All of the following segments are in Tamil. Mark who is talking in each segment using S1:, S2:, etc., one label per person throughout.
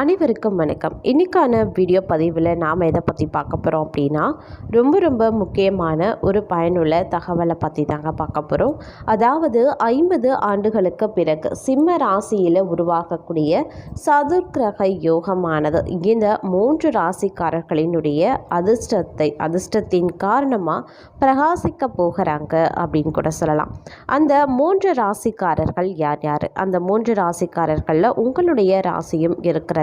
S1: அனைவருக்கும் வணக்கம். இன்றைக்கான வீடியோ பதிவில் நாம் எதை பற்றி பார்க்க போகிறோம் அப்படின்னா ரொம்ப ரொம்ப முக்கியமான ஒரு பயனுள்ள தகவலை பற்றி தாங்க பார்க்க போகிறோம் அதாவது ஐம்பது ஆண்டுகளுக்கு பிறகு சிம்ம ராசியில் உருவாகக்கூடிய சதுர்கிரக யோகமானது இந்த மூன்று ராசிக்காரர்களினுடைய அதிர்ஷ்டத்தை அதிர்ஷ்டத்தின் காரணமாக பிரகாசிக்க போகிறாங்க அப்படின்னு கூட சொல்லலாம். அந்த மூன்று ராசிக்காரர்கள் யார் யார்? அந்த மூன்று ராசிக்காரர்களில் உங்களுடைய ராசியும் இருக்கிறது.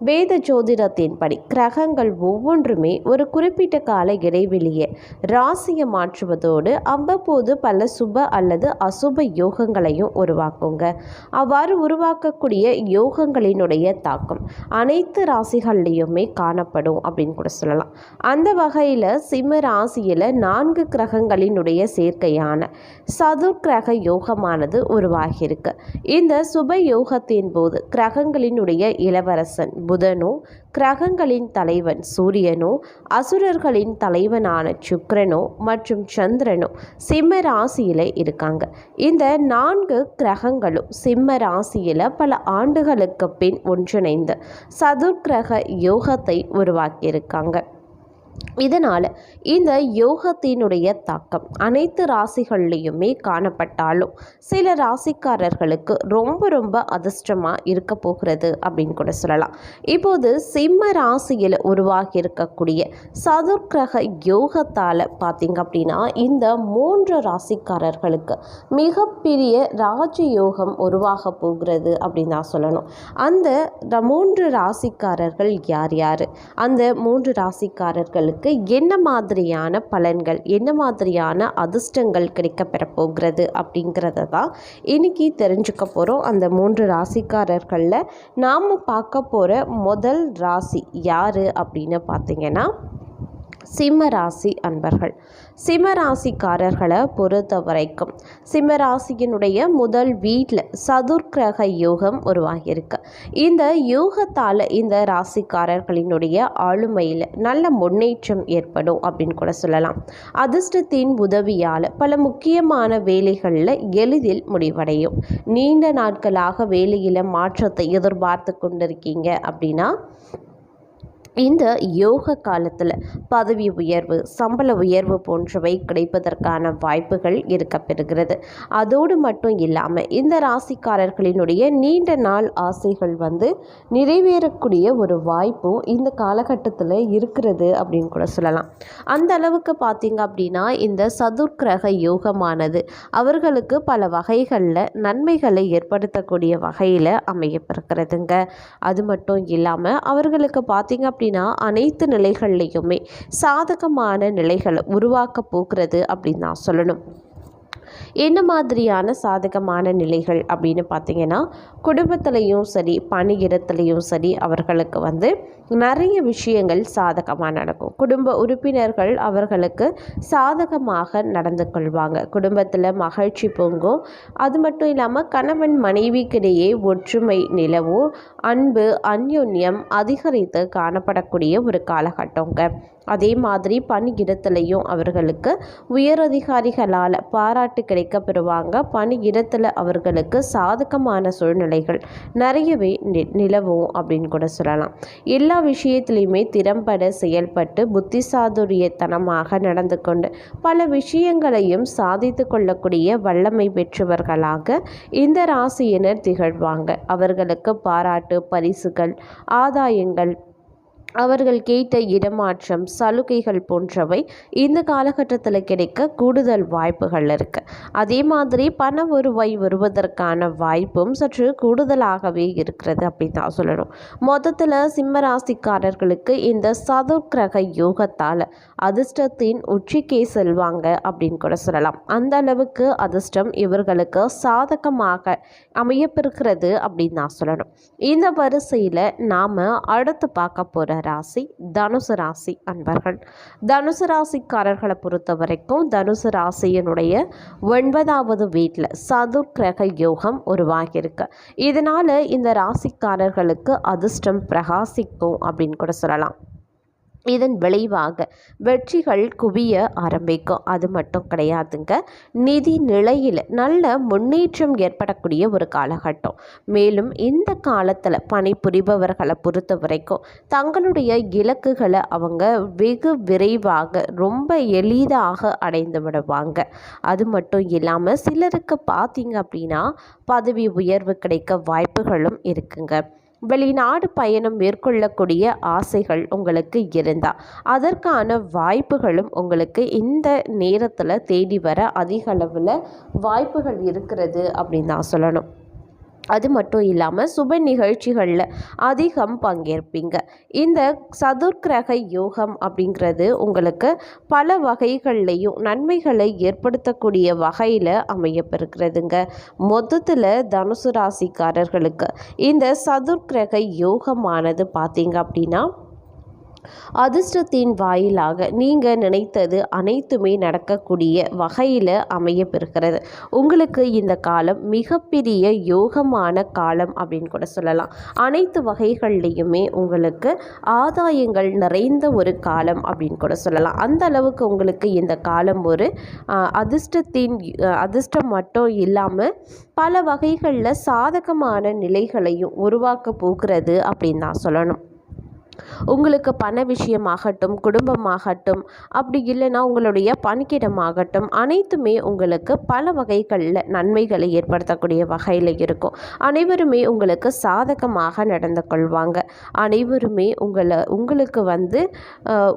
S1: வேத ஜோதிடத்தின்படி கிரகங்கள் ஒவ்வொன்றுமே ஒரு குறிப்பிட்ட கால இடைவெளியை ராசியை மாற்றுவதோடு அவ்வப்போது பல சுப அல்லது அசுப யோகங்களையும் உருவாக்குங்க. அவ்வாறு உருவாக்கக்கூடிய யோகங்களினுடைய தாக்கம் அனைத்து ராசிகள்லேயுமே காணப்படும் அப்படின்னு கூட சொல்லலாம். அந்த வகையில் சிம்ம ராசியில் நான்கு கிரகங்களினுடைய சேர்க்கையான சதுர்கிரக யோகமானது உருவாகியிருக்கு. இந்த சுப யோகத்தின் போது கிரகங்களினுடைய இளவரசன் புதனோ கிரகங்களின் தலைவன் சூரியனோ அசுரர்களின் தலைவனான சுக்கிரனோ மற்றும் சந்திரனோ சிம்ம ராசியில் இருக்காங்க. இந்த நான்கு கிரகங்களும் சிம்ம ராசியில் பல ஆண்டுகளுக்கு பின் ஒன்றிணைந்து சதுர்கிரக யோகத்தை உருவாக்கியிருக்காங்க. இதனால் இந்த யோகத்தினுடைய தாக்கம் அனைத்து ராசிகள்லேயுமே காணப்பட்டாலும் சில ராசிக்காரர்களுக்கு ரொம்ப ரொம்ப அதிர்ஷ்டமாக இருக்க போகிறது அப்படின்னு கூட சொல்லலாம். இப்போது சிம்ம ராசியில் உருவாகி இருக்கக்கூடிய சதுர்கிரக யோகத்தால் பார்த்திங்க அப்படின்னா இந்த மூன்று ராசிக்காரர்களுக்கு மிகப்பெரிய ராஜயோகம் உருவாக போகிறது அப்படின்னு தான் சொல்லணும். அந்த மூன்று ராசிக்காரர்கள் யார் யார்? அந்த மூன்று ராசிக்காரர்கள் உங்களுக்கு என்ன மாதிரியான பலன்கள் என்ன மாதிரியான அதிர்ஷ்டங்கள் கிடைக்கப்பெற போகிறது அப்படிங்கிறத தான் இன்றைக்கி தெரிஞ்சுக்க போகிறோம் அந்த மூன்று ராசிக்காரர்களில் நாம் பார்க்க போகிற முதல் ராசி யார் அப்படின்னு பார்த்தீங்கன்னா சிம்மராசி அன்பர்கள். சிம்மராசிக்காரர்களை பொறுத்த வரைக்கும் சிம்மராசியினுடைய முதல் வீட்டில் சதுர்கிரக யோகம் உருவாகியிருக்கு. இந்த யோகத்தால் இந்த ராசிக்காரர்களினுடைய ஆளுமையில் நல்ல முன்னேற்றம் ஏற்படும் அப்படின்னு கூட சொல்லலாம். அதிர்ஷ்டத்தின் உதவியால் பல முக்கியமான வேலைகளில் எளிதில் முடிவடையும். நீண்ட நாட்களாக வேலையில் மாற்றத்தை எதிர்பார்த்து கொண்டிருக்கீங்க அப்படின்னா இந்த யோக காலத்தில் பதவி உயர்வு சம்பள உயர்வு போன்றவை கிடைப்பதற்கான வாய்ப்புகள் இருக்கப்பெறுகிறது. அதோடு மட்டும் இல்லாமல் இந்த ராசிக்காரர்களினுடைய நீண்ட நாள் ஆசைகள் வந்து நிறைவேறக்கூடிய ஒரு வாய்ப்பும் இந்த காலகட்டத்தில் இருக்கிறது அப்படின்னு கூட சொல்லலாம். அந்த அளவுக்கு பார்த்தீங்க அப்படின்னா இந்த சதுர்கிரக யோகமானது அவர்களுக்கு பல வகைகளில் நன்மைகளை ஏற்படுத்தக்கூடிய வகையில் அமையப்பிருக்கிறதுங்க அது மட்டும் இல்லாமல் அவர்களுக்கு பார்த்தீங்க அப்படின்னா அனைத்து நிலைகள்லையுமே சாதகமான நிலைகளை உருவாக்க போகிறது அப்படின்னு நான் சொல்லணும். என்ன மாதிரியான சாதகமான நிலைகள் அப்படின்னு பார்த்தீங்கன்னா குடும்பத்திலையும் சரி பணியிடத்துலையும் சரி அவர்களுக்கு வந்து நிறைய விஷயங்கள் சாதகமாக நடக்கும். குடும்ப உறுப்பினர்கள் அவர்களுக்கு சாதகமாக நடந்து கொள்வாங்க. குடும்பத்தில் மகிழ்ச்சி பொங்கும். அது மட்டும் இல்லாமல் கணவன் மனைவிக்கிடையே ஒற்றுமை நிலவும். அன்பு அந்யோன்யம் அதிகரித்து காணப்படக்கூடிய ஒரு காலகட்டங்க. அதே மாதிரி பணியிடத்துலையும் அவர்களுக்கு உயரதிகாரிகளால் பாராட்டு கிடைக்க பெறுவாங்க பணியிடத்தில் அவர்களுக்கு சாதகமான சூழ்நிலைகள் நிறையவே நிலவும் அப்படின்னு கூட சொல்லலாம். எல்லா விஷயத்துலையுமே திறம்பட செயல்பட்டு புத்திசாதுரியத்தனமாக நடந்து கொண்டு பல விஷயங்களையும் சாதித்து கொள்ளக்கூடிய வல்லமை பெற்றவர்களாக இந்த ராசியினர் திகழ்வாங்க. அவர்களுக்கு பாராட்டு பரிசுகள் ஆதாயங்கள் அவர்கள் கேட்ட இடமாற்றம் சலுகைகள் போன்றவை இந்த காலகட்டத்தில் கிடைக்க கூடுதல் வாய்ப்புகள் இருக்குது அதே மாதிரி பண வருவாய் வருவதற்கான வாய்ப்பும் சற்று கூடுதலாகவே இருக்கிறது அப்படின்னு தான் சொல்லணும். மொத்தத்தில் சிம்மராசிக்காரர்களுக்கு இந்த சதுர்கிரக யோகத்தால் அதிர்ஷ்டத்தின் உச்சிக்கே செல்வாங்க அப்படின்னு கூட சொல்லலாம். அந்த அளவுக்கு அதிர்ஷ்டம் இவர்களுக்கு சாதகமாக அமையப்பெறுகிறது அப்படின்னு நான் சொல்லணும். இந்த வரிசையில் நாம் அடுத்து பார்க்க போகிற ராசி தனுசு ராசி அன்பர்கள். தனுசு ராசிக்காரர்களை பொறுத்த வரைக்கும் தனுசு ராசியினுடைய ஒன்பதாவது வீட்டில் சதுர்கிரக யோகம் உருவாகியிருக்கு. இதனால் இந்த ராசிக்காரர்களுக்கு அதிர்ஷ்டம் பிரகாசிக்கும் அப்படின்னு கூட சொல்லலாம். இதன் விளைவாக வெற்றிகள் குவிய ஆரம்பிக்கும். அது மட்டும் கிடையாதுங்க. நிதி நிலையில் நல்ல முன்னேற்றம் ஏற்படக்கூடிய ஒரு காலகட்டம். மேலும் இந்த காலத்தில் பணிபுரிபவர்களை பொறுத்த வரைக்கும் தங்களுடைய இலக்குகளை அவங்க வெகு விரைவாக ரொம்ப எளிதாக அடைந்து விடுவாங்க. அது மட்டும் இல்லாமல் சிலருக்கு பார்த்தீங்க அப்படின்னா பதவி உயர்வு கிடைக்க வாய்ப்புகளும் இருக்குங்க. வெளிநாடு பயணம் மேற்கொள்ளக்கூடிய ஆசைகள் உங்களுக்கு இருந்தால் அதற்கான வாய்ப்புகளும் உங்களுக்கு இந்த நேரத்தில் தேடி வர அதிக அளவில் வாய்ப்புகள் இருக்கிறது அப்படின்னு தான் சொல்லணும். அது மட்டும் இல்லாமல் சுப நிகழ்ச்சிகளில் அதிகம் பங்கேற்பீங்க. இந்த சதுர்கிரக யோகம் அப்படிங்கிறது உங்களுக்கு பல வகைகள்லையும் நன்மைகளை ஏற்படுத்தக்கூடிய வகையில் அமையப்பெறுகிறதுங்க. மொத்தத்தில் தனுசு ராசிக்காரர்களுக்கு இந்த சதுர்கிரக யோகமானது பார்த்தீங்க அப்படின்னா அதிர்ஷ்டத்தின் வாயிலாக நீங்கள் நினைத்தது அனைத்துமே நடக்கக்கூடிய வகையில் அமையப்பெறுகிறது. உங்களுக்கு இந்த காலம் மிகப்பெரிய யோகமான காலம் அப்படின்னு கூட சொல்லலாம். அனைத்து வகைகள்லேயுமே உங்களுக்கு ஆதாயங்கள் நிறைந்த ஒரு காலம் அப்படின்னு கூட சொல்லலாம். அந்த அளவுக்கு உங்களுக்கு இந்த காலம் ஒரு அதிர்ஷ்டத்தின் அதிர்ஷ்டம் மட்டும் இல்லாமல் பல வகைகளில் சாதகமான நிலைகளையும் உருவாக்க போகிறது அப்படின்னு தான் சொல்லணும். உங்களுக்கு பண விஷயமாகட்டும் குடும்பமாகட்டும் அப்படி இல்லைன்னா உங்களுடைய பணிக்கிடமாகட்டும் அனைத்துமே உங்களுக்கு பல வகைகளில் நன்மைகளை ஏற்படுத்தக்கூடிய வகையில் இருக்கும். அனைவருமே உங்களுக்கு சாதகமாக நடந்து கொள்வாங்க. அனைவருமே உங்களை உங்களுக்கு வந்து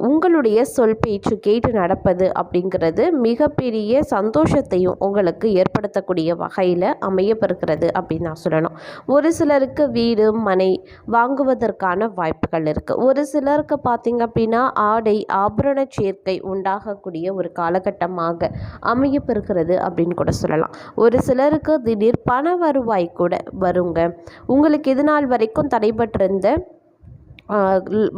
S1: உங்களுடைய சொல் பேச்சு கேட்டு நடப்பது அப்படிங்கிறது மிகப்பெரிய சந்தோஷத்தையும் உங்களுக்கு ஏற்படுத்தக்கூடிய வகையில் அமையப்பெறுகிறது அப்படின்னு நான் சொல்லணும். ஒரு சிலருக்கு வீடு மனை வாங்குவதற்கான வாய்ப்புகள் இருக்குது ஒரு சிலருக்கு பார்த்திங்க அப்படின்னா ஆடை ஆபரண சேர்க்கை உண்டாகக்கூடிய ஒரு காலகட்டமாக அமையப்பெறுகிறது அப்படின்னு கூட சொல்லலாம். ஒரு சிலருக்கு திடீர் பண வருவாய் கூட வருங்க. உங்களுக்கு இது நாள் வரைக்கும் தடைபட்டிருந்த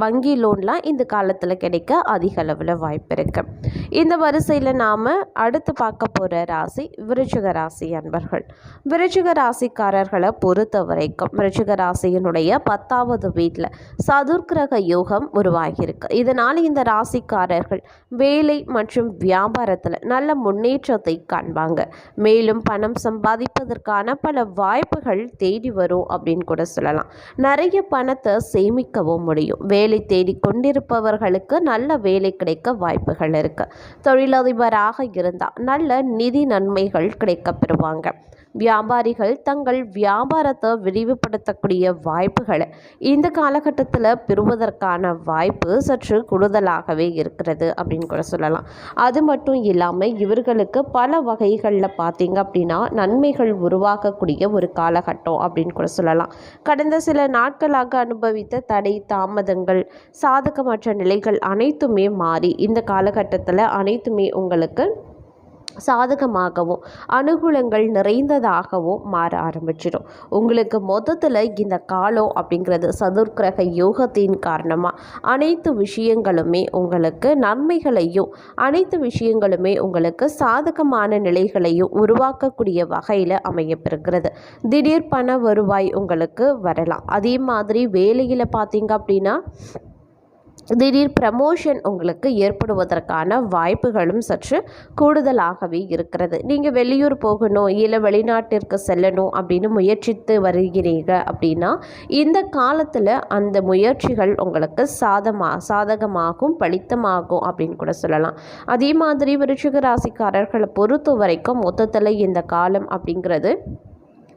S1: வங்கி லோன்லாம் இந்த காலத்தில் கிடைக்க அதிக அளவில் வாய்ப்பு இருக்குது இந்த வரிசையில் நாம் அடுத்து பார்க்க போகிற ராசி விருச்சிக ராசி அன்பர்கள். விருச்சிக ராசிக்காரர்களை பொறுத்த வரைக்கும் விருச்சிக ராசியினுடைய பத்தாவது வீட்டில் சதுர்கிரக யோகம் உருவாகியிருக்கு. இதனால் இந்த ராசிக்காரர்கள் வேலை மற்றும் வியாபாரத்தில் நல்ல முன்னேற்றத்தை காண்பாங்க. மேலும் பணம் சம்பாதிப்பதற்கான பல வாய்ப்புகள் தேடி வரும் அப்படின்னு கூட சொல்லலாம். நிறைய பணத்தை சேமிக்கவும் முடியும். வேலை தேடி கொண்டிருப்பவர்களுக்கு நல்ல வேலை கிடைக்க வாய்ப்புகள் இருக்குது தொழிலதிபராக இருந்தால் நல்ல நிதி நன்மைகள் கிடைக்க பெறுவாங்க. வியாபாரிகள் தங்கள் வியாபாரத்தை விரிவுபடுத்தக்கூடிய வாய்ப்புகளை இந்த காலகட்டத்தில் பெறுவதற்கான வாய்ப்பு சற்று கூடுதலாகவே இருக்கிறது அப்படின்னு கூட சொல்லலாம். அது மட்டும் இல்லாமல் இவர்களுக்கு பல வகைகளில் பார்த்தீங்க அப்படின்னா நன்மைகள் உருவாக்கக்கூடிய ஒரு காலகட்டம் அப்படின்னு கூட சொல்லலாம். கடந்த சில நாட்களாக அனுபவித்த தடை தாமதங்கள் சாதகமற்ற நிலைகள் அனைத்துமே மாறி இந்த காலகட்டத்தில் அனைத்துமே உங்களுக்கு சாதகமாகவும் அனுகூலங்கள் நிறைந்ததாகவும் மாற ஆரம்பிச்சிடும். உங்களுக்கு மொத்தத்தில் இந்த காலம் அப்படிங்கிறது சதுர்கிரக யோகத்தின் காரணமாக அனைத்து விஷயங்களுமே உங்களுக்கு நன்மைகளையும் அனைத்து விஷயங்களுமே உங்களுக்கு சாதகமான நிலைகளையும் உருவாக்கக்கூடிய வகையில் அமையப்பெறுகிறது. திடீர் பண வருவாய் உங்களுக்கு வரலாம். அதே மாதிரி வேலையில் பார்த்தீங்க அப்படின்னா திடீர் ப்ரமோஷன் உங்களுக்கு ஏற்படுவதற்கான வாய்ப்புகளும் சற்று கூடுதலாகவே இருக்கிறது. நீங்கள் வெளியூர் போகணும் இல்லை வெளிநாட்டிற்கு செல்லணும் அப்படின்னு முயற்சித்து வருகிறீங்க அப்படின்னா இந்த காலத்தில் அந்த முயற்சிகள் உங்களுக்கு சாதமாக சாதகமாகும் பலித்தமாகும் அப்படின்னு கூட சொல்லலாம். அதே மாதிரி விருச்சிக ராசிக்காரர்களை பொறுத்த வரைக்கும் மொத்தத்தில் இந்த காலம் அப்படிங்கிறது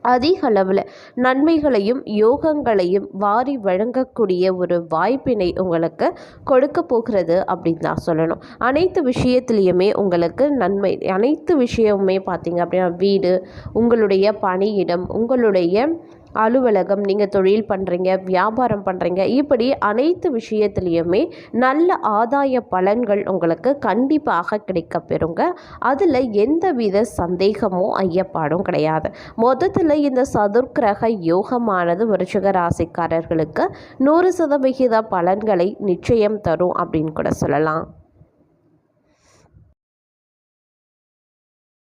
S1: அதிக அளவில் நன்மைகளையும் யோகங்களையும் வாரி வழங்கக்கூடிய ஒரு வாய்ப்பினை உங்களுக்கு கொடுக்க போகிறது அப்படின்னு தான் சொல்லணும். அனைத்து விஷயத்துலேயுமே உங்களுக்கு நன்மை அனைத்து விஷயமுமே பார்த்தீங்க அப்படின்னா வீடு உங்களுடைய பணியிடம் உங்களுடைய அலுவலகம் நீங்கள் தொழில் பண்ணுறீங்க வியாபாரம் பண்ணுறீங்க இப்படி அனைத்து விஷயத்துலேயுமே நல்ல ஆதாய பலன்கள் உங்களுக்கு கண்டிப்பாக கிடைக்க பெறுங்க அதில் எந்தவித சந்தேகமும் ஐயப்பாடும் கிடையாது. மொத்தத்தில் இந்த சதுர்கிரக யோகமானது விருச்சிக ராசிக்காரர்களுக்கு நூறு சதவிகித பலன்களை நிச்சயம் தரும் அப்படின்னு கூட சொல்லலாம்.